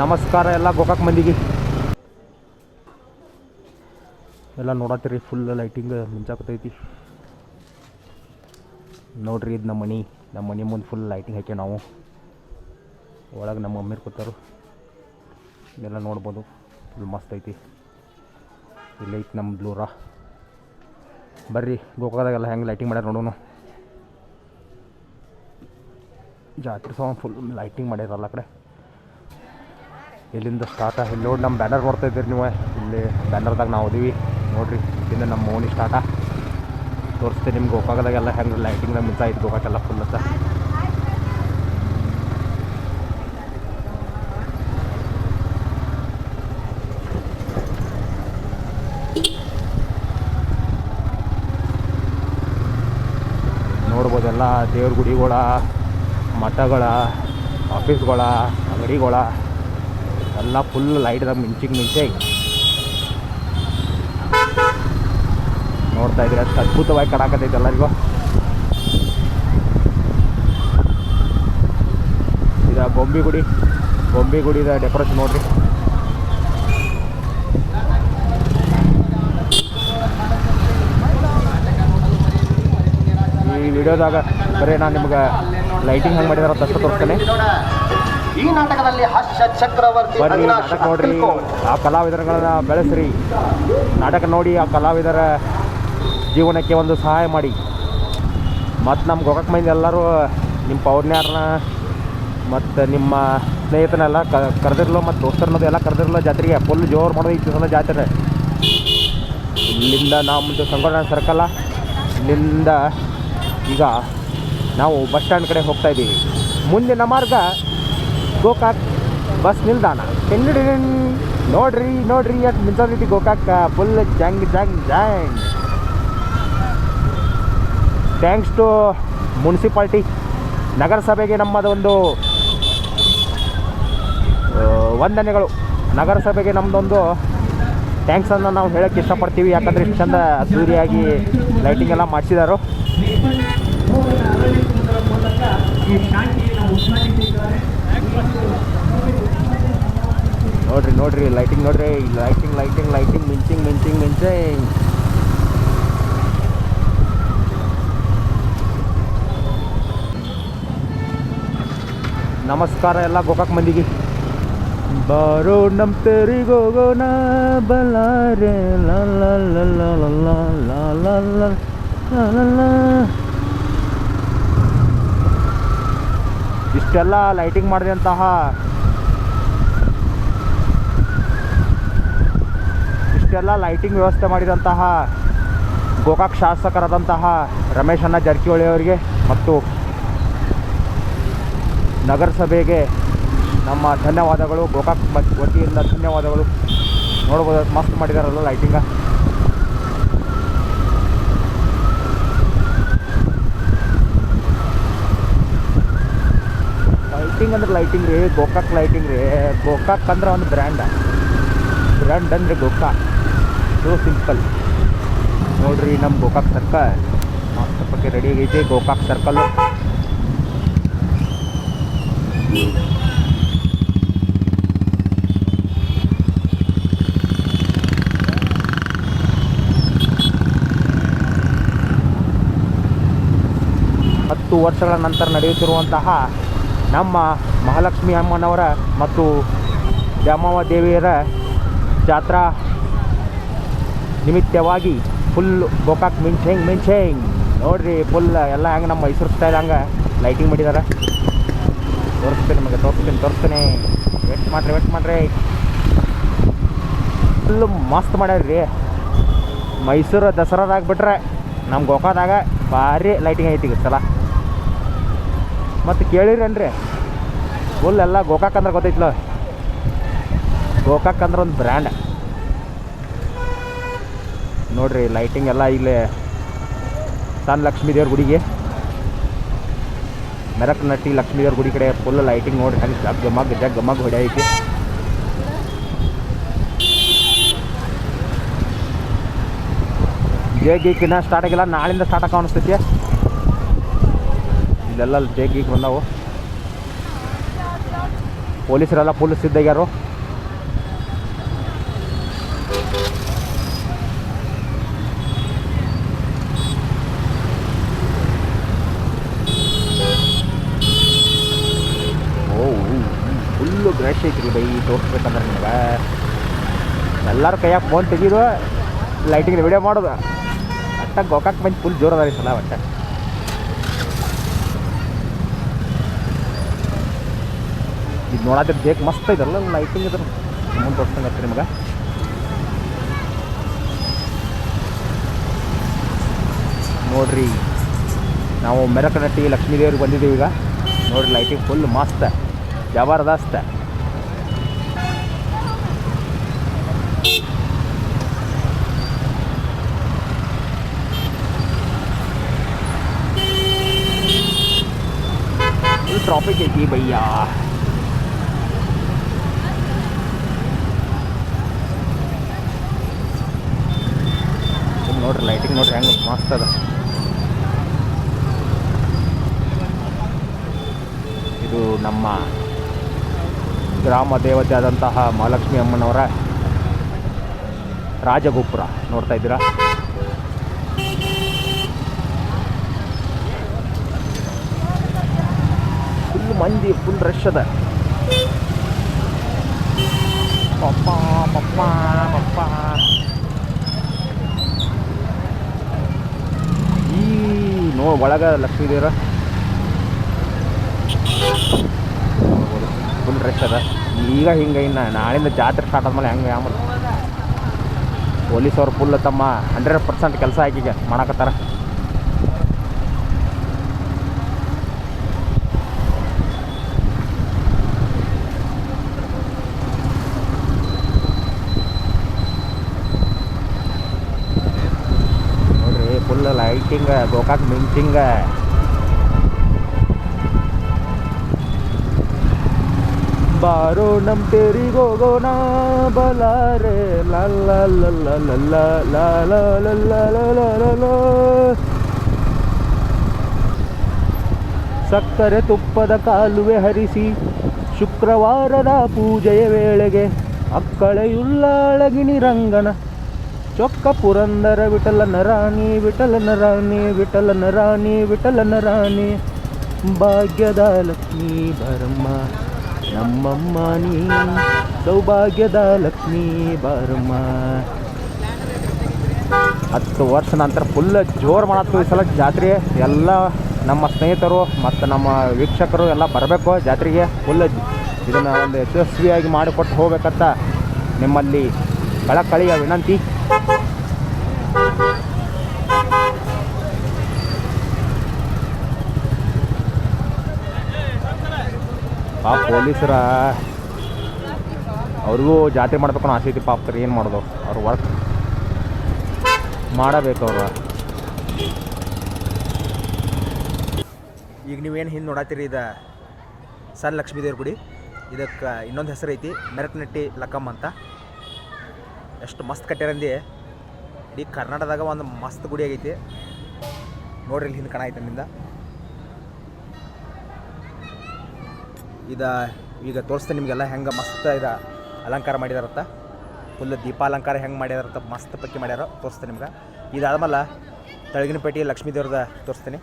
ನಮಸ್ಕಾರ ಎಲ್ಲ ಗೋಕಾಕ್ ಮಂದಿಗೆ. ಎಲ್ಲ ನೋಡತ್ತೀರಿ ಫುಲ್ ಲೈಟಿಂಗ್ ಮುಂಚಾಕತೈತಿ. ನೋಡ್ರಿ ಇದು ನಮ್ಮ ಮನೆ. ನಮ್ಮ ಮನೆ ಮುಂದೆ ಫುಲ್ ಲೈಟಿಂಗ್ ಹಾಕಿ ನಾವು. ಒಳಗೆ ನಮ್ಮ ಮಮ್ಮಿರು ಕೂತಾರು. ಇದೆಲ್ಲ ನೋಡ್ಬೋದು. ಫುಲ್ ಮಸ್ತ್ ಐತಿ. ಇಲ್ಲಿ ಐತಿ ನಮ್ಮ ಬ್ಲೂರ ಬರ್ರಿ ಗೋಕಾದಾಗೆಲ್ಲ ಹೆಂಗೆ ಲೈಟಿಂಗ್ ಮಾಡ್ಯಾರ ನೋಡೋಣ ಜಾತ್ರೆ ಸಹ ಫುಲ್ ಲೈಟಿಂಗ್ ಮಾಡ್ಯಾರಲ್ಲ ಕಡೆ. ಇಲ್ಲಿಂದ ಸ್ಟಾರ್ಟ ಇಲ್ಲಿ ನೋಡಿ ನಮ್ಮ ಬ್ಯಾನರ್ ನೋಡ್ತಾ ಇದ್ದೀರಿ ನೀವು. ಇಲ್ಲಿ ಬ್ಯಾನರ್ದಾಗ ನಾವು ಅದೀವಿ ನೋಡ್ರಿ, ಇಲ್ಲಿಂದ ನಮ್ಮ ಓನಿ ಸ್ಟಾರ್ಟ ತೋರಿಸ್ತೀನಿ ನಿಮ್ಗೆ ಗೋಕಾಕದಾಗೆಲ್ಲ ಹೆಂಗೆ ಲೈಟಿಂಗ್ದಾಗ ನಮ್ಮ ಆಯ್ತು ಗೋಕಾಕೆಲ್ಲ ಫುಲ್ ಅಂತ ನೋಡ್ಬೋದೆಲ್ಲ ದೇವ್ರ ಗುಡಿಗಳ, ಮಠಗಳ ಆಫೀಸ್ಗಳ ಅಂಗಡಿಗಳ. ಎಲ್ಲ ಫುಲ್ ಲೈಟ್ದಾಗ ಮಿಂಚಿಗೆ ಮಿಂಚೆ ನೋಡ್ತಾ ಇದ್ರೆ ಅಷ್ಟು ಅದ್ಭುತವಾಗಿ ಕಡಾಕತೈತೆ ಎಲ್ಲರಿಗೂ. ಇದು ಬೊಂಬಿ ಗುಡಿ ಬೊಂಬಿ ಗುಡಿದ ಡೆಕೋರೇಷನ್ ನೋಡ್ರಿ. ಈ ವಿಡಿಯೋದಾಗ ಬರೀ ನಾನು ನಿಮ್ಗೆ ಲೈಟಿಂಗ್ ಹೆಂಗೆ ಮಾಡಿದಾರ ತಷ್ಟು ತೋರಿಸ್ತೇನೆ. ಈ ನಾಟಕದಲ್ಲಿ ಹರ್ಷ ಚಕ್ರವರ್ತಿ ನಾಟಕ ನೋಡ್ರಿ ಆ ಕಲಾವಿದರುಗಳನ್ನ ಬೆಳೆಸ್ರಿ. ನಾಟಕ ನೋಡಿ ಆ ಕಲಾವಿದರ ಜೀವನಕ್ಕೆ ಒಂದು ಸಹಾಯ ಮಾಡಿ. ಮತ್ತು ನಮ್ಮ ಗೋಕಾಕ್ ಮಂದಿ ಎಲ್ಲರೂ ನಿಮ್ಮ ಪೌರ್ಣ್ಯಾರನ್ನ ಮತ್ತು ನಿಮ್ಮ ಸ್ನೇಹಿತನೆಲ್ಲ ಕ ಕರೆದಿರ್ಲೋ ಮತ್ತು ದೋಸ್ತರನ್ನೋದು ಎಲ್ಲ ಕರೆದಿರ್ಲೋ ಜಾತ್ರೆಗೆ ಫುಲ್ ಜೋರು ಮಾಡೋದು ಈ ಸಲ ಜಾತ್ರೆ. ಇಲ್ಲಿಂದ ನಮ್ಮದು ಸಂಗೊಳ್ಳ ಸರ್ಕಲ್ಲ ಇಲ್ಲಿಂದ ಈಗ ನಾವು ಬಸ್ ಸ್ಟ್ಯಾಂಡ್ ಕಡೆ ಹೋಗ್ತಾ ಇದ್ದೀವಿ. ಮುಂದಿನ ಮಾರ್ಗ ಗೋಕಾಕ್ ಬಸ್ ನಿಲ್ದಾಣ. ತೆಂಗಡಿನ್ ನೋಡ್ರಿ ನೋಡ್ರಿ ಅಟ್ ಮೆಜಾರಿಟಿ ಗೋಕಾಕ್ ಫುಲ್ ಜಂಗ್ ಜಂಗ್ ಜಂಗ್. ಥ್ಯಾಂಕ್ಸ್ ಟು ಮುನ್ಸಿಪಾಲ್ಟಿ ನಗರಸಭೆಗೆ ನಮ್ಮದೊಂದು ಒಂದು ವಂದನೆಗಳು. ನಗರಸಭೆಗೆ ನಮ್ಮದೊಂದು ಥ್ಯಾಂಕ್ಸನ್ನು ನಾವು ಹೇಳೋಕ್ಕೆ ಇಷ್ಟಪಡ್ತೀವಿ. ಯಾಕಂದರೆ ಇಷ್ಟು ಚಂದ ಅದ್ದೂರಿಯಾಗಿ ಲೈಟಿಂಗ್ ಎಲ್ಲ ಮಾಡಿಸಿದಾರು. ನೋಡ್ರಿ ನೋಡ್ರಿ ಲೈಟಿಂಗ್ ನೋಡ್ರಿ ಲೈಟಿಂಗ್ ಲೈಟಿಂಗ್ ಲೈಟಿಂಗ್ ಮಿಂಚಿಂಗ್ ಮಿಂಚಿಂಗ್ ಮಿಂಚಿಂಗ್ ನಮಸ್ಕಾರ ಎಲ್ಲ ಗೋಕಾಕ್ ಮಂದಿಗೆ ಬಾರೋ ನಮ್ಮ ತೆರಿಗೋಗೋಣ ಬಲಾರೆ ಇಷ್ಟೆಲ್ಲ ಲೈಟಿಂಗ್ ಮಾಡಿದಂತಹ ಇಷ್ಟೆಲ್ಲ ಲೈಟಿಂಗ್ ವ್ಯವಸ್ಥೆ ಮಾಡಿದಂತಹ ಗೋಕಾಕ್ ಶಾಸಕರಾದಂತಹ ರಮೇಶ್ ಅಣ್ಣ ಜಾರಕಿಹೊಳಿ ಅವರಿಗೆ ಮತ್ತು ನಗರಸಭೆಗೆ ನಮ್ಮ ಧನ್ಯವಾದಗಳು. ಗೋಕಾಕ್ ವತಿಯಿಂದ ಧನ್ಯವಾದಗಳು. ನೋಡ್ಬೋದು, ಮಸ್ತ್ ಮಾಡಿದಾರಲ್ಲ ಲೈಟಿಂಗ ಲೈಟಿಂಗ್ ಅಂದ್ರೆ ಲೈಟಿಂಗ್ ರೀ, ಗೋಕಾಕ್ ಲೈಟಿಂಗ್ ರೀ. ಗೋಕಾಕ್ ಅಂದ್ರೆ ಒಂದು ಬ್ರ್ಯಾಂಡ ಬ್ರ್ಯಾಂಡ್ ಅಂದ್ರೆ ಗೋಕಾಕ್. ಸೊ ಸಿಂಪಲ್ ನೋಡ್ರಿ ನಮ್ಮ ಗೋಕಾಕ್ ಸರ್ಕಲ್ ಮಸ್ತ್ ಬಗ್ಗೆ ರೆಡಿ ಆಗೈತೆ, ಗೋಕಾಕ್ ಸರ್ಕಲ್ ಹತ್ತು ವರ್ಷಗಳ ನಂತರ ನಡೆಯುತ್ತಿರುವಂತಹ ನಮ್ಮ ಮಹಾಲಕ್ಷ್ಮಿ ಅಮ್ಮನವರ ಮತ್ತು ದ್ಯಾಮವ್ವ ದೇವಿಯರ ಜಾತ್ರಾ ನಿಮಿತ್ತವಾಗಿ ಫುಲ್ ಗೋಕಾಕ್ ಮಿಂಚೆಂಗ್ ಮಿಂಚೆಂಗ್. ನೋಡ್ರಿ ಫುಲ್ ಎಲ್ಲ ಹಂಗೆ ನಮ್ಮ ಮೈಸೂರು ಸ್ಟೈಲ್ ಹಂಗೆ ಲೈಟಿಂಗ್ ಮಾಡಿದಾರೆ. ತೋರಿಸ್ತೀನಿ ನಿಮಗೆ, ತೋರಿಸ್ತೀನಿ ತೋರಿಸ್ತೀನಿ. ವೆಟ್ ಮಾಡ್ರಿ ವೆಟ್ ಮಾಡ್ರಿ. ಫುಲ್ ಮಸ್ತ್ ಮಾಡ್ಯಾರ್ರಿ. ಮೈಸೂರು ದಸರಾದಾಗ ಬಿಟ್ರೆ ನಮ್ಮ ಗೋಕಾದಾಗ ಭಾರಿ ಲೈಟಿಂಗ್ ಐತಿ ಸಲ. ಮತ್ತು ಕೇಳಿರೇನ್ರಿ? ಫುಲ್ ಎಲ್ಲ ಗೋಕಾಕ್ ಅಂದ್ರೆ ಗೊತ್ತೈತ್ಲ? ಗೋಕಾಕ್ ಅಂದ್ರೆ ಒಂದು ಬ್ರ್ಯಾಂಡ್ ನೋಡ್ರಿ ಲೈಟಿಂಗ್ ಎಲ್ಲ ಇಲ್ಲಿ. ಸಣ್ಣ ಲಕ್ಷ್ಮೀ ದೇವ್ರ ಗುಡಿಗೆ. ಮೆರಕ್ ನಟ್ಟಿ ಲಕ್ಷ್ಮೀ ದೇವ್ರ ಗುಡಿ ಕಡೆ ಫುಲ್ ಲೈಟಿಂಗ್ ನೋಡ್ರಿ, ಹಂಗೆ ಜಗ್ ಗಮಗ್ ಜಗ್ ಗಮಗ್ ಹೊಡೆಯೈತಿ ಜೇ ಗೀಕ್ ಇನ್ನೂ ಸ್ಟಾರ್ಟ್ ಆಗಿಲ್ಲ, ನಾಳಿಂದ ಸ್ಟಾರ್ಟ್ ಆಗ ಅನಿಸ್ತೈತಿ ಇಲ್ಲೆಲ್ಲ ಜೇಗ್ ಗೀಕ್ ಬಂದಾವು. ಪೊಲೀಸರೆಲ್ಲ ಫುಲ್ ಸಿದ್ಧಾಗ್ಯಾರು ಗ್ರಶ್ ಐತ್ರಿ ಬೈ ತೋರಿಸ್ಬೇಕಂದ್ರೆ ನಿಮ್ಗೆ. ಎಲ್ಲರೂ ಕೈಯಾಗ ಫೋನ್ ತೆಗೀದು ಲೈಟಿಂಗ್ ವಿಡಿಯೋ ಮಾಡೋದು. ಅಟ್ಟ ಗೋಕಾಕ್ ಮಂದಿ ಫುಲ್ ಜೋರು ಅದ ರೀ ಸಲ ಒಟ್ಟ. ಇದು ನೋಡಾದ್ರೆ ಬೇಕ್ ಮಸ್ತ್ ಐತಲ್ಲ ಲೈಟಿಂಗ್ ಇದ್ರ. ಮುಂದೆ ತೋರಿಸ್ದಂಗೆ ನಿಮ್ಗೆ. ನೋಡ್ರಿ, ನಾವು ಮೆರಕನಟ್ಟಿ ಲಕ್ಷ್ಮೀ ದೇವ್ರಿಗೆ ಬಂದಿದ್ದೀವಿ ಈಗ. ನೋಡ್ರಿ ಲೈಟಿಂಗ್ ಫುಲ್ ಮಸ್ತ್. ಜಬರ್ದಸ್ತ್ ಐತಿ ಬಯ್ಯ ಇಲ್ಲಿ ನೋಡ್ರಿ ಲೈಟಿಂಗ್ ನೋಡ್ರಿ ಹೆಂಗೆ ಮಸ್ತ್ ಅದ ಇದು ನಮ್ಮ ಗ್ರಾಮ ದೇವತೆ ಆದಂತಹ ಮಹಾಲಕ್ಷ್ಮಿ ಅಮ್ಮನವರ ರಾಜಗೋಪುರ ನೋಡ್ತಾ ಇದ್ದೀರಾ ಮಂದಿ ಫುಲ್ ರಶ್ ಅದ. ಪಪ್ಪ ಪಪ್ಪ ಪಪ್ಪ. ಈ ನೋ ಒಳಗ ಲಕ್ಷ್ಮೀ ದೇವರ. ಫುಲ್ ರಶ್ ಅದ. ಈಗ ಹಿಂಗೆ ಇನ್ನು ನಾಳಿಂದ ಜಾತ್ರೆ ಸ್ಟಾರ್ಟ್ ಆದ್ಮೇಲೆ ಹೆಂಗೆ ಆಮೇಲೆ ಪೊಲೀಸವ್ರು ಫುಲ್ ತಮ್ಮ ಹಂಡ್ರೆಡ್ ಪರ್ಸೆಂಟ್ ಕೆಲಸ ಆಕಿಗೆ ಮಾಡಕತ್ತಾರ ನೋಡ್ರಿ ಲೈಟಿಂಗ್ ಗೋಕಾಕ್ ಮಿಂಚಿಂಗ್ ಬಾರೋ ನಮ್ ತೇರಿಗೆ ಹೋಗೋಣ ಬಲಾರೆ ಲಲ್ಲ ಲಲ್ಲ ಲಲ್ಲ ಲಾಲ ಲಲ್ಲ ಲಲ ಸಕ್ಕರೆ ತುಪ್ಪದ ಕಾಲುವೆ ಹರಿಸಿ ಶುಕ್ರವಾರದ ಪೂಜೆಯ ವೇಳೆಗೆ ಅಕ್ಕಳೆಯುಳ್ಳಾಳಗಿನಿ ರಂಗನ ಚೊಕ್ಕ ಪುರಂದರ ವಿಠಲನ ರಾಣಿ ವಿಠಲನ ರಾಣಿ ವಿಠಲನ ರಾಣಿ ವಿಠಲನ ರಾಣಿ ಭಾಗ್ಯದ ಲಕ್ಷ್ಮೀ ಬರಮ್ಮ, ನಮ್ಮಮ್ಮ ನೀ. ಸೌಭಾಗ್ಯದ ಲಕ್ಷ್ಮೀ ಬರಮ್ಮ. ಹತ್ತು ವರ್ಷ ನಂತರ ಫುಲ್ ಜೋರು ಮಾಡತ್ತು ಈ ಸಲ ಜಾತ್ರೆ. ಎಲ್ಲ ನಮ್ಮ ಸ್ನೇಹಿತರು ಮತ್ತು ನಮ್ಮ ವೀಕ್ಷಕರು ಎಲ್ಲ ಬರಬೇಕು ಜಾತ್ರೆಗೆ. ಫುಲ್ ಇದನ್ನು ಒಂದು ಯಶಸ್ವಿಯಾಗಿ ಮಾಡಿಕೊಟ್ಟು ಹೋಗ್ಬೇಕಂತ ನಿಮ್ಮಲ್ಲಿ ಕಳಕಳಿಯ ವಿನಂತಿ. ಪಾಪ ಪೊಲೀಸರ ಅವ್ರಿಗೂ ಜಾತ್ರೆ ಮಾಡ್ಬೇಕು ಅನ್ನೋ ಆಸೆ ಐತಿ ಪಾಪ ಏನು ಮಾಡೋದು? ಅವ್ರ ವರ್ಕ್ ಮಾಡಬೇಕು ಅವ್ರ. ಈಗ ನೀವೇನು ಹಿಂದೆ ನೋಡತ್ತೀರಿ ಇದು ಸಣ್ಣ ಲಕ್ಷ್ಮೀ ದೇವ್ರ ಗುಡಿ? ಇದಕ್ಕೆ ಇನ್ನೊಂದು ಹೆಸರು ಐತಿ ಮೆರಕನಟ್ಟಿ ಲಕ್ಕಮ್ಮ ಅಂತ. ಎಷ್ಟು ಮಸ್ತ್ ಕಟ್ಟ್ಯಾರಂದು ಇಡೀ ಕರ್ನಾಟಕದಾಗ ಒಂದು ಮಸ್ತ್ ಗುಡಿ ಆಗೈತಿ. ನೋಡ್ರಿ ಇಲ್ಲಿ ಹಿಂದೆ ಕಣ ಐತೆ ನಿಂದ ಇದು ಈಗ ತೋರಿಸ್ತೇನೆ ನಿಮಗೆಲ್ಲ ಹೆಂಗೆ ಮಸ್ತ್ ಇದು ಅಲಂಕಾರ ಮಾಡಿದಾರತ್ತ. ಫುಲ್ ದೀಪಾಲಂಕಾರ ಹೆಂಗೆ ಮಾಡ್ಯಾರತ್ತ, ಮಸ್ತ್ ಪಕ್ಕಿ ಮಾಡ್ಯಾರ, ತೋರಿಸ್ತೀನಿ ನಿಮ್ಗೆ. ಇದಾದ್ಮೇಲೆ ತಳಗಿನಪೇಟೆ ಲಕ್ಷ್ಮೀ ದೇವ್ರದ ತೋರಿಸ್ತೀನಿ.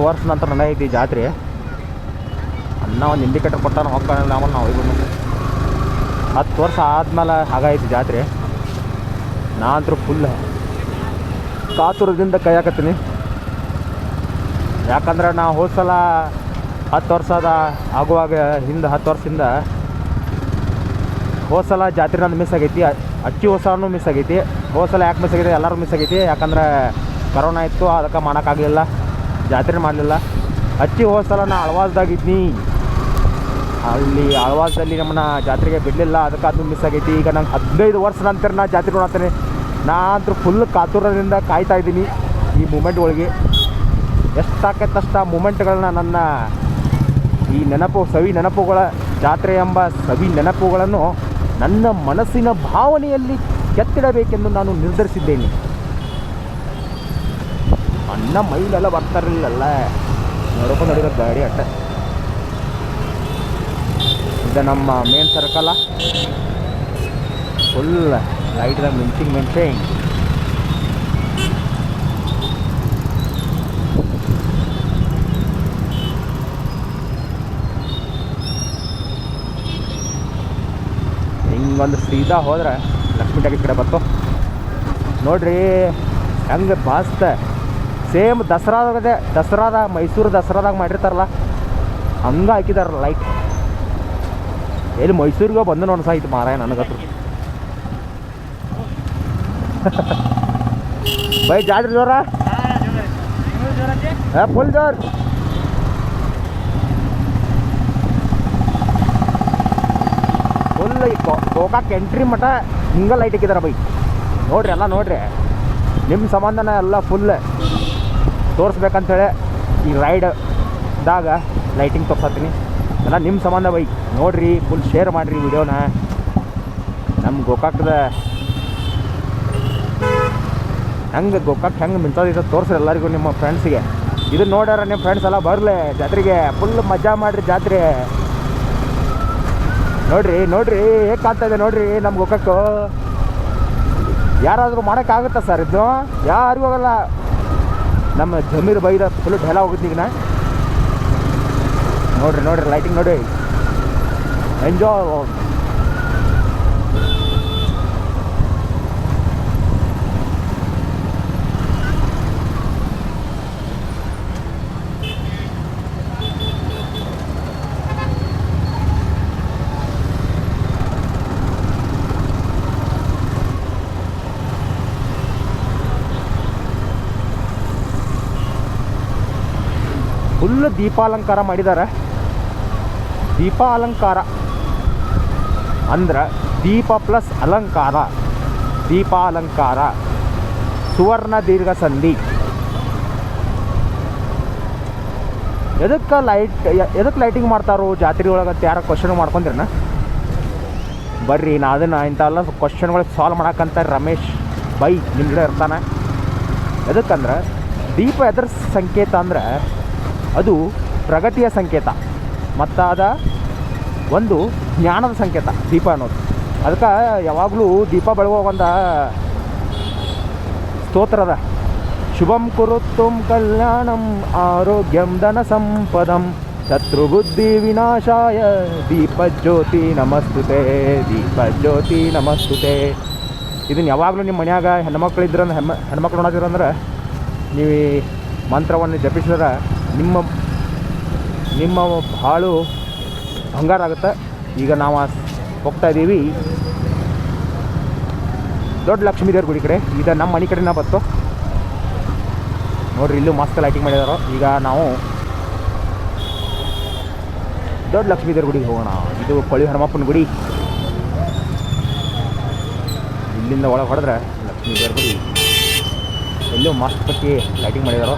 ಹತ್ತು ವರ್ಷ ನಂತರ ನನ್ನ ಈ ಜಾತ್ರೆ. ಅನ್ನ ಒಂದು ಇಂಡಿಕೇಟರ್ ಕೊಟ್ಟಾನ ಹೋಗ್ತಾನೆ ನಾವು ನಾವು ಇದನ್ನು ಹತ್ತು ವರ್ಷ ಆದಮೇಲೆ ಹಾಗಾಯ್ತು ಜಾತ್ರೆ. ನಾ ಫುಲ್ ಕಾತುರದಿಂದ ಕೈಯಾಕತ್ತೀನಿ ಯಾಕಂದ್ರೆ ನಾ ಹೋದ ಸಲ ಹತ್ತು ವರ್ಷದ ಆಗುವಾಗ ಹಿಂದೆ ಹತ್ತು ವರ್ಷದಿಂದ ಹೋದ ಸಲ ಜಾತ್ರೆ ನಂದು ಮಿಸ್ ಆಗೈತಿ. ಅಚ್ಚಿ ಹೊಸನೂ ಮಿಸ್ ಆಗೈತಿ. ಹೋದ ಸಲ ಯಾಕೆ ಮಿಸ್ ಆಗೈತಿ? ಎಲ್ಲರೂ ಮಿಸ್ ಆಗೈತಿ. ಯಾಕಂದ್ರೆ ಕರೋನಾ ಇತ್ತು, ಅದಕ್ಕೆ ಮಾಡೋಕ್ಕಾಗಲಿಲ್ಲ ಜಾತ್ರೆ ಮಾಡಲಿಲ್ಲ. ಹಚ್ಚಿ ಹೋದ ಸಲ ನಾ ಅಳವಾಸ್ದಾಗಿದ್ನಿ ಅಲ್ಲಿ ಆಳ್ವಾಸದಲ್ಲಿ ನಮ್ಮನ್ನ ಜಾತ್ರೆಗೆ ಬಿಡಲಿಲ್ಲ. ಅದಕ್ಕೆ ಅದು ಮಿಸ್ ಆಗೈತಿ. ಈಗ ನಂಗೆ ಹದಿನೈದು ವರ್ಷ ನಂತರ ನಾ ಜಾತ್ರೆ ನೋಡ್ತೇನೆ. ನಾ ಅಂತೂ ಫುಲ್ ಕಾತುರದಿಂದ ಕಾಯ್ತಾ ಇದ್ದೀನಿ ಈ ಮೂಮೆಂಟ್ ಒಳಗೆ. ಆ ಮೂಮೆಂಟ್ಗಳನ್ನ ನನ್ನ ಈ ನೆನಪು, ಸವಿ ನೆನಪುಗಳ ಜಾತ್ರೆ ಎಂಬ ಸವಿ ನೆನಪುಗಳನ್ನು ನನ್ನ ಮನಸ್ಸಿನ ಭಾವನೆಯಲ್ಲಿ ಕೆತ್ತಿಡಬೇಕೆಂದು ನಾನು ನಿರ್ಧರಿಸಿದ್ದೇನೆ. ಅಣ್ಣ ಮೈಲೆಲ್ಲ ಬರ್ತಾರಿಲ್ಲಲ್ಲ. ನೋಡ್ಕೊಂಡು ನೋಡಿರೋ ಗಾಡಿ ಅಟ್ಟ. ಇದು ನಮ್ಮ ಮೇನ್ ಸರ್ಕಲ ಫುಲ್ ಲೈಟ್ದಾಗ ಮಿಂಚಿಂಗ್ ಮಿಂಚಿಂಗ್ ಹಿಂಗೊಂದು ಸೀದಾ ಹೋದ್ರೆ ಲಕ್ಷ್ಮೀ ಟಾಕಿ ಕಡೆ ಬತ್ತು. ನೋಡ್ರಿ, ಹೆಂಗೆ ಮಸ್ತ್ ಸೇಮ್ ದಸರಾದಾಗದೆ ದಸರಾದ, ಮೈಸೂರು ದಸರಾದಾಗ ಮಾಡಿರ್ತಾರಲ್ಲ, ಹಂಗೆ ಹಾಕಿದಾರ ಲೈಟ್ ಎಲ್ಲಿ ಮೈಸೂರಿಗೆ ಬಂದು ನೋಡ್ಸಾಯ್ತು ಮಾರಾಯ ನನಗತ್ರ. ಬೈ ಜಾಡ್ರಿ ಜೋರ? ಫುಲ್ ಜೋರ್. ಫುಲ್ ಗೋಕಾಕ್ ಎಂಟ್ರಿ ಮಟ ಹಿಂಗೆ ಲೈಟ್ ಹಾಕಿದಾರ ಬೈ. ನೋಡ್ರಿ ಎಲ್ಲ ನೋಡ್ರಿ. ನಿಮ್ಮ ಸಂಬಂಧನ ಎಲ್ಲ ಫುಲ್ ತೋರಿಸ್ಬೇಕಂತೇಳಿ ಈ ರೈಡ್ದಾಗ ಲೈಟಿಂಗ್ ತೋರ್ಸತ್ತೀನಿ. ಎಲ್ಲ ನಿಮ್ಮ ಸಂಬಂಧ ಬೈ. ನೋಡ್ರಿ ಫುಲ್ ಶೇರ್ ಮಾಡಿರಿ ವಿಡಿಯೋನ. ನಮ್ಮ ಗೋಕಾಕದ ಹೆಂಗೆ ಗೋಕಾಕ್ ಹೆಂಗೆ ಮಿಂಚೋದಿದೆ ತೋರಿಸ್ರಿ ಎಲ್ಲರಿಗೂ ನಿಮ್ಮ ಫ್ರೆಂಡ್ಸಿಗೆ ಇದು ನೋಡ್ಯಾರ ನಿಮ್ಮ ಫ್ರೆಂಡ್ಸ್ ಎಲ್ಲ ಬರಲೆ, ಜಾತ್ರೆಗೆ ಫುಲ್ ಮಜಾ ಮಾಡಿರಿ ಜಾತ್ರೆ. ನೋಡಿರಿ ನೋಡಿರಿ, ಹೇಗೆ ಕಾಣ್ತಾ ಇದೆ ನೋಡ್ರಿ ನಮ್ಮ ಗೋಕಾಕು. ಯಾರಾದರೂ ಮಾಡೋಕ್ಕಾಗುತ್ತಾ ಸರ್ ಇದು? ಯಾರಿಗೂ ಹೋಗಲ್ಲ ನಮ್ಮ ಜಮೀರ್ ಬೈದ ಫುಲ್ ಢೆಲ ಹೋಗುತ್ತೆ ಈಗ ನಾ. ನೋಡ್ರಿ ನೋಡ್ರಿ ಲೈಟಿಂಗ್ ನೋಡಿ ಎಂಜಾಯ್ ಫುಲ್ ದೀಪಾಲಂಕಾರ ಮಾಡಿದ್ದಾರೆ ದೀಪಾಲಂಕಾರ ಅಂದ್ರೆ ದೀಪ ಪ್ಲಸ್ ಅಲಂಕಾರ. ದೀಪ ಅಲಂಕಾರ ಸುವರ್ಣ ದೀರ್ಘ ಸಂಧಿ ಎದಕ್ಕೆ ಲೈಟ್ ಎದಕ್ಕೆ ಲೈಟಿಂಗ್ ಮಾಡ್ತಾರೋ ಜಾತ್ರೆ ಒಳಗೆ ಅಂತ ಯಾರೋ ಕ್ವಶನ್ ಮಾಡ್ಕೊಂಡ್ರನ? ಬರ್ರಿ, ನಾ ಅದನ್ನು ಇಂಥವೆಲ್ಲ ಕ್ವಶನ್ಗಳಿಗೆ ಸಾಲ್ವ್ ಮಾಡಕ್ಕಂತ ರಮೇಶ್ ಬೈ ನಿಮ್ಮ ಇರ್ತಾನೆ. ಎದಕ್ಕಂದ್ರೆ ದೀಪ ಎದ್ರ ಸಂಕೇತ ಅಂದ್ರೆ ಅದು ಪ್ರಗತಿಯ ಸಂಕೇತ. ಮತ್ತಾದ ಒಂದು ಜ್ಞಾನದ ಸಂಕೇತ, ದೀಪ ಅನ್ನೋದು. ಅದಕ್ಕೆ ಯಾವಾಗಲೂ ದೀಪ ಬೆಳಗೋ ಒಂದು ಸ್ತೋತ್ರ ಅದ. ಶುಭಂ ಕುರುತ್ತುಂ ಕಲ್ಯಾಣಂ ಆರೋಗ್ಯಂ ಧನ ಸಂಪದಂ ಶತ್ರುಬುದ್ಧಿ ವಿನಾಶಾಯ ದೀಪಜ್ಯೋತಿ ನಮಸ್ತುತೆ ದೀಪಜ್ಯೋತಿ ನಮಸ್ತುತೆ. ಇದನ್ನು ಯಾವಾಗಲೂ ನಿಮ್ಮ ಮನ್ಯಾಗ ಹೆಣ್ಮಕ್ಳು ಇದ್ರಂದ್ರೆ ಹೆಮ್ಮ ಹೆಣ್ಮಕ್ಳು ನೋಡೋದಿರಂದ್ರೆ ನೀವು ಮಂತ್ರವನ್ನು ಜಪಿಸಿದ್ರೆ ನಿಮ್ಮ ನಿಮ್ಮ ಹಾಳು ಬಂಗಾರ ಆಗುತ್ತೆ. ಈಗ ನಾವು ಹೋಗ್ತಾ ಇದ್ದೀವಿ. ದೊಡ್ಡ ಲಕ್ಷ್ಮೀ ದೇವ್ರ ಗುಡಿ ಕಡೆ. ಈಗ ನಮ್ಮ ಮನೆ ಕಡೆನ ಬತ್ತು ನೋಡ್ರಿ, ಇಲ್ಲೂ ಮಸ್ತ್ ಲೈಟಿಂಗ್ ಮಾಡಿದಾರೋ. ಈಗ ನಾವು ದೊಡ್ಡ ಲಕ್ಷ್ಮೀ ದೇವ್ರ ಗುಡಿಗೆ ಹೋಗೋಣ. ಇದು ಕೊಳಿ ಹನುಮಪ್ಪನ ಗುಡಿ. ಇಲ್ಲಿಂದ ಒಳಗೆ ಹೊಡೆದ್ರೆ ಲಕ್ಷ್ಮೀ ದೇವ್ರ ಗುಡಿ. ಎಲ್ಲೂ ಮಸ್ತ್ ಪಟ್ಟಿ ಲೈಟಿಂಗ್ ಮಾಡಿದಾರೋ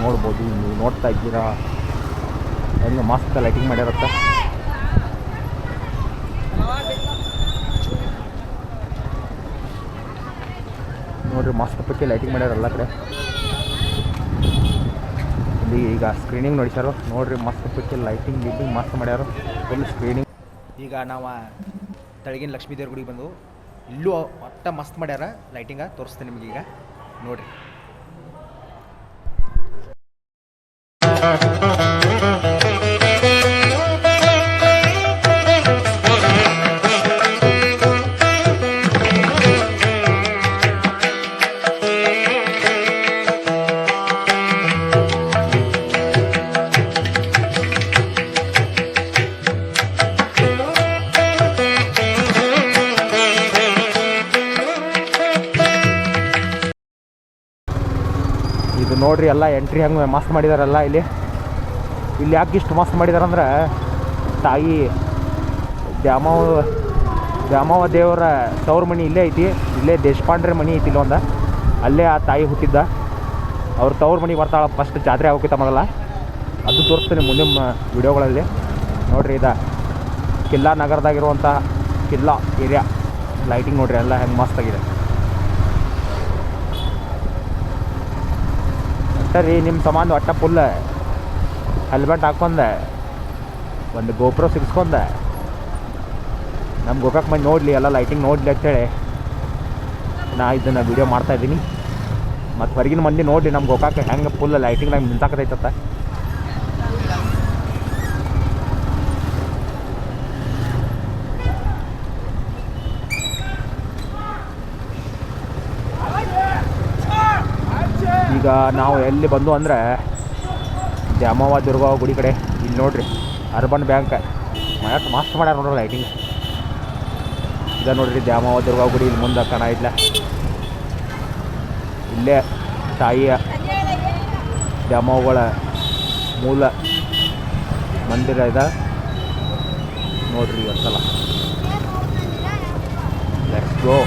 ನೋಡ್ಬೋದು ನೀವು ನೋಡ್ತಾ ಇದ್ದೀರಾ? ಹೆಂಗೆ ಮಸ್ತ್ ಲೈಟಿಂಗ್ ಮಾಡಿರುತ್ತೆ? ನೋಡ್ರಿ ಮಸ್ತ್ ಪಕ್ಕಿ ಲೈಟಿಂಗ್ ಮಾಡ್ಯಾರ ಎಲ್ಲ ಕಡೆ. ಇಲ್ಲಿ ಈಗ ಸ್ಕ್ರೀನಿಂಗ್ ನೋಡಿಸ್ಯಾರು ನೋಡ್ರಿ ಮಸ್ತ್ ಪಕ್ಕಿ ಲೈಟಿಂಗ್ ಗೀಟಿಂಗ್ ಮಸ್ತ್ ಮಾಡ್ಯಾರ. ಫುಲ್ ಸ್ಕ್ರೀನಿಂಗ್ ಈಗ ನಾವು ತಳಗಿನ ಲಕ್ಷ್ಮೀ ದೇವ್ರ ಗುಡಿಗೆ ಬಂದು ಇಲ್ಲೂ ಒಟ್ಟ ಮಸ್ತ್ ಮಾಡ್ಯಾರ ಲೈಟಿಂಗ ತೋರಿಸ್ತೀನಿ ನಿಮಗೆ ಈಗ. ನೋಡ್ರಿ. ಇದು ನೋಡ್ರಿ, ಎಲ್ಲ ಎಂಟ್ರಿ ಹಂಗೆ ಮಸ್ತ್ ಮಾಡಿದಾರಲ್ಲ ಇಲ್ಲಿ. ಇಲ್ಲಿ ಯಾಕೆ ಇಷ್ಟು ಮಸ್ತ್ ಮಾಡಿದಾರಂದ್ರೆ, ತಾಯಿ ದ್ಯಾಮವ ದ್ಯಾಮವ ದೇವರ ತವ್ರ ಮಣಿ ಇಲ್ಲೇ ಐತಿ. ಇಲ್ಲೇ ದೇಶಪಾಂಡ್ರೆ ಮಣಿ ಐತಿ ಇಲ್ಲೊಂದು. ಅಲ್ಲೇ ಆ ತಾಯಿ ಹುಟ್ಟಿದ್ದ. ಅವ್ರ ತವ್ರ ಮನೆಗೆ ಬರ್ತಾಳ ಫಸ್ಟ್ ಜಾತ್ರೆ ಆಗೋಕಿತ್ತ ಮೊದಲ. ಅದು ತೋರಿಸ್ತೀನಿ ಮುಂದಿನ ವಿಡಿಯೋಗಳಲ್ಲಿ. ನೋಡ್ರಿ ಇದ. ಕಿಲ್ಲಾ ನಗರದಾಗಿರುವಂಥ ಕಿಲ್ಲಾ ಏರಿಯಾ ಲೈಟಿಂಗ್ ನೋಡ್ರಿ, ಎಲ್ಲ ಹೆಂಗೆ ಮಸ್ತಾಗಿದೆ ಸರಿ ನಿಮ್ಮ ಸಮಾನ ಒಟ್ಟ ಫುಲ್ ಹೆಲ್ಮೆಟ್ ಹಾಕೊಂಡೆ. ಒಂದು ಗೋಪುರ ಸಿಗಿಸ್ಕೊಂಡೆ. ನಮ್ಮ ಗೋಕಾಕ್ ಮಂದಿ ನೋಡಲಿ, ಎಲ್ಲ ಲೈಟಿಂಗ್ ನೋಡಲಿ ಅಂತೇಳಿ. ನಾ ಇದನ್ನು ವೀಡಿಯೋ ಮಾಡ್ತಾ ಇದ್ದೀನಿ. ಮತ್ತು ಹೊರಗಿನ ಮಂದಿ ನೋಡಿ ನಮ್ಮ ಗೋಕಾಕ್ ಹೆಂಗೆ ಫುಲ್ ಲೈಟಿಂಗ್ ನಂಗೆ ನಿಂತಾಕತೈತತ್ತ ಈಗ ನಾವು ಎಲ್ಲಿ ಬಂದು ಅಂದರೆ ದ್ಯಾಮವ್ವ ದುರ್ಗವ್ವ ಗುಡಿ ಕಡೆ. ಇಲ್ಲಿ ನೋಡ್ರಿ, ಅರ್ಬನ್ ಬ್ಯಾಂಕ್. ಮಯಟ್ ಮಸ್ತ್ ಮಾಡ್ಯಾರ ನೋಡ್ರಿ ಲೈಟಿಂಗ್ ಇದ ನೋಡ್ರಿ ದ್ಯಾಮವ್ವ ದುರ್ಗವ್ವ ಗುಡಿ ಇಲ್ಲಿ ಮುಂದೆ ಕಣ ಇಲ್ಲ ಇಲ್ಲೇ ತಾಯಿಯ ದ್ಯಾಮವ್ವಗಳ ಮೂಲ ಮಂದಿರ ಇದೆ. ನೋಡ್ರಿ ಒಂದ್ಸಲ. ಲೆಟ್ಸ್ ಗೋ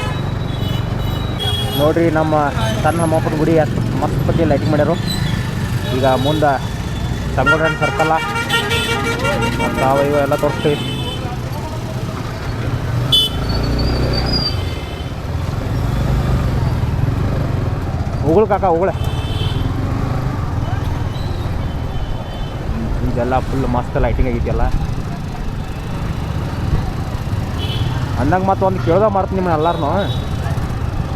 ನೋಡ್ರಿ ನಮ್ಮ ಸಣ್ಣ ನಮ್ಮಪ್ಪನ ಗುಡಿ ಅಷ್ಟು ಮಸ್ತ್ ಬಗ್ಗೆ ಲೈಟಿಂಗ್ ಮಾಡ್ಯಾರು. ಈಗ ಮುಂದೆ ಸಂಗೋಡನ್ ಸರ್ಕಲ್ಲ ತಾವ ಎಲ್ಲ ತೋರಿಸ್ತೀವಿ. ಉಗುಳು ಕಾಕ, ಉಗುಳೆ. ಇದೆಲ್ಲ ಫುಲ್ ಮಸ್ತ್ ಲೈಟಿಂಗ್ ಆಗಿದೆಯಲ್ಲ ಅಂದಂಗೆ ಮತ್ತೆ ಒಂದು ಕೇಳ್ದ ಮಾಡ್ತೀನಿ ನಿಮ್ಮ ಎಲ್ಲಾರನು.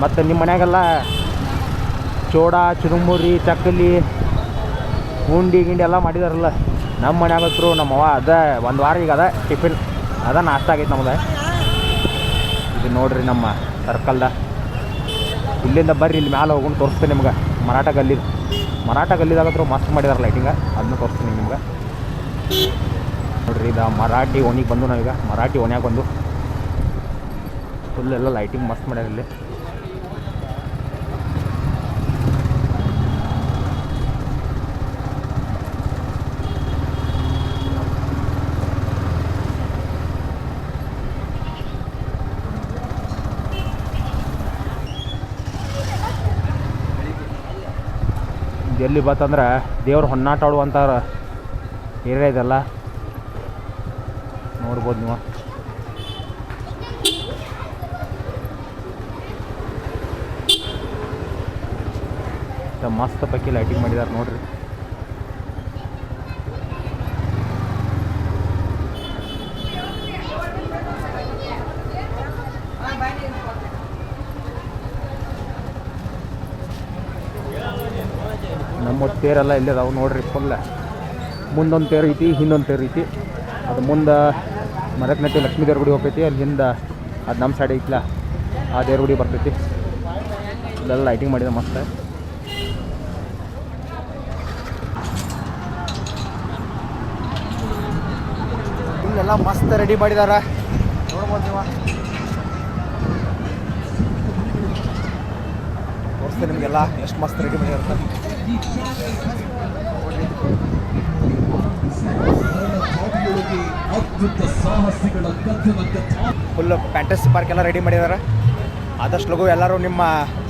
ಮತ್ತು ನಿಮ್ಮ ಮನ್ಯಾಗೆಲ್ಲ ಚೋಡ, ಚುರುಮುರಿ ಚಕ್ಕಲಿ ಉಂಡಿ, ಗಿಂಡಿ ಎಲ್ಲ ಮಾಡಿದಾರಲ್ಲ. ನಮ್ಮ ಮನ್ಯಾಗತ್ರು ನಮ್ಮ ನಮ್ಮವ್ವ ಅದ, ಒಂದು ವಾರ ಈಗ ಅದ ಟಿಫಿನ್. ಅದ ನಾಷ್ಟ ಆಗೈತೆ ನಮ್ದು. ಇದು ನೋಡ್ರಿ ನಮ್ಮ ಸರ್ಕಲ್ದ. ಇಲ್ಲಿಂದ ಬರ್ರಿ, ಇಲ್ಲಿ ಮ್ಯಾಲೆ ಹೋಗೋಣ ತೋರಿಸ್ತೀನಿ ನಿಮ್ಗೆ. ಮರಾಠ ಗಲ್ಲಿ ಮರಾಠ ಗಲ್ಲಿದಾಗತ್ರ ಮಸ್ತ್ ಮಾಡಿದಾರೆ ಲೈಟಿಂಗ ಅದನ್ನ ತೋರಿಸ್ತೀನಿ ನಿಮ್ಗೆ. ನೋಡ್ರಿ, ಇದು ಮರಾಠಿ ಓಣಿಗೆ ಬಂದು ನಾವೀಗ. ಮರಾಠಿ ಓಣ್ಯಾಗ ಬಂದು. ಫುಲ್ ಎಲ್ಲ ಲೈಟಿಂಗ್ ಮಸ್ತ್ ಮಾಡ್ಯಾರ ಇಲ್ಲಿ. ಇದು ಎಲ್ಲಿ ಬಂತಂದ್ರೆ ದೇವ್ರ ಹೊನ್ನಾಟ ಆಡುವಂಥ ಏರಿಯಾ ಇದೆಲ್ಲ. ನೋಡ್ಬೋದು ನೀವು. ಮಸ್ತ್ ಪೈಕಿ ಲೈಟಿಂಗ್ ಮಾಡಿದ್ದಾರೆ ನೋಡ್ರಿ ನಮ್ಮ ತೇರೆಲ್ಲ ಇಲ್ಲೇ ಅದಾವೆ ನೋಡ್ರಿ ಫುಲ್ ಮುಂದೊಂದು ತೇರು ಐತಿ, ಹಿಂದೊಂದು ತೇರು ಐತಿ. ಅದು ಮುಂದೆ ಮರಕ್ನಟ್ಟಿ ಲಕ್ಷ್ಮೀ ದೇವ್ರ ಗುಡಿ ಹೋಗ್ತೈತಿ ಅಲ್ಲಿ ಹಿಂದೆ ಅದು ನಮ್ಮ ಸೈಡ್ ಐತ್ಲ. ಆ ದೇವ್ರ ಗುಡಿ ಬರ್ತೈತಿ. ಇಲ್ಲೆಲ್ಲ ಲೈಟಿಂಗ್ ಮಾಡಿದ ಮಸ್ತ್. ಇಲ್ಲೆಲ್ಲ ಮಸ್ತ್ ರೆಡಿ ಮಾಡಿದಾರ. ನೋಡ್ಬೋದು ನೀವು. ತೋರಿಸ್ತೀನಿ ನಿಮಗೆಲ್ಲ, ಎಷ್ಟು ಮಸ್ತ್ ರೆಡಿ ಮಾಡಿದಾರ. ಫುಲ್ ಪ್ಯಾಂಟಸ್ ಪಾರ್ಕ್ ಎಲ್ಲ ರೆಡಿ ಮಾಡಿದಾರೆ. ಆದಷ್ಟು ಲಘು ಎಲ್ಲರೂ ನಿಮ್ಮ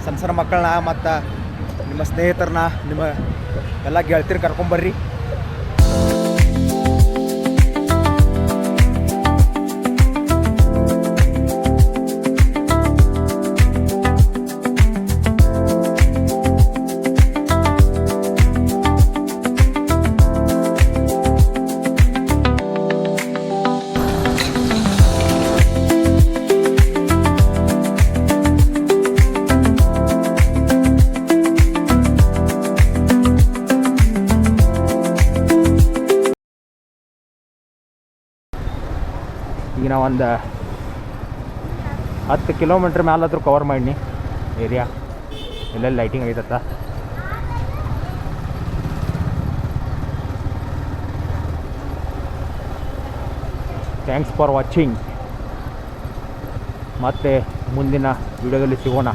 ಸಣ್ಣ ಸಣ್ಣ ಮಕ್ಕಳನ್ನ ಮತ್ತು ನಿಮ್ಮ ಸ್ನೇಹಿತರನ್ನ ನಿಮ್ಮ ಎಲ್ಲ ಗೆಳತಿರು ಕರ್ಕೊಂಬರ್ರಿ ಒಂದು ಹತ್ತು ಕಿಲೋಮೀಟ್ರ್ ಮೇಲಾದರೂ ಕವರ್ ಮಾಡಿನಿ ಏರಿಯಾ ಎಲ್ಲೆಲ್ಲಿ ಲೈಟಿಂಗ್ ಐತತ್ತ ಥ್ಯಾಂಕ್ಸ್ ಫಾರ್ ವಾಚಿಂಗ್ ಮತ್ತೆ ಮುಂದಿನ ವಿಡಿಯೋದಲ್ಲಿ ಸಿಗೋಣ.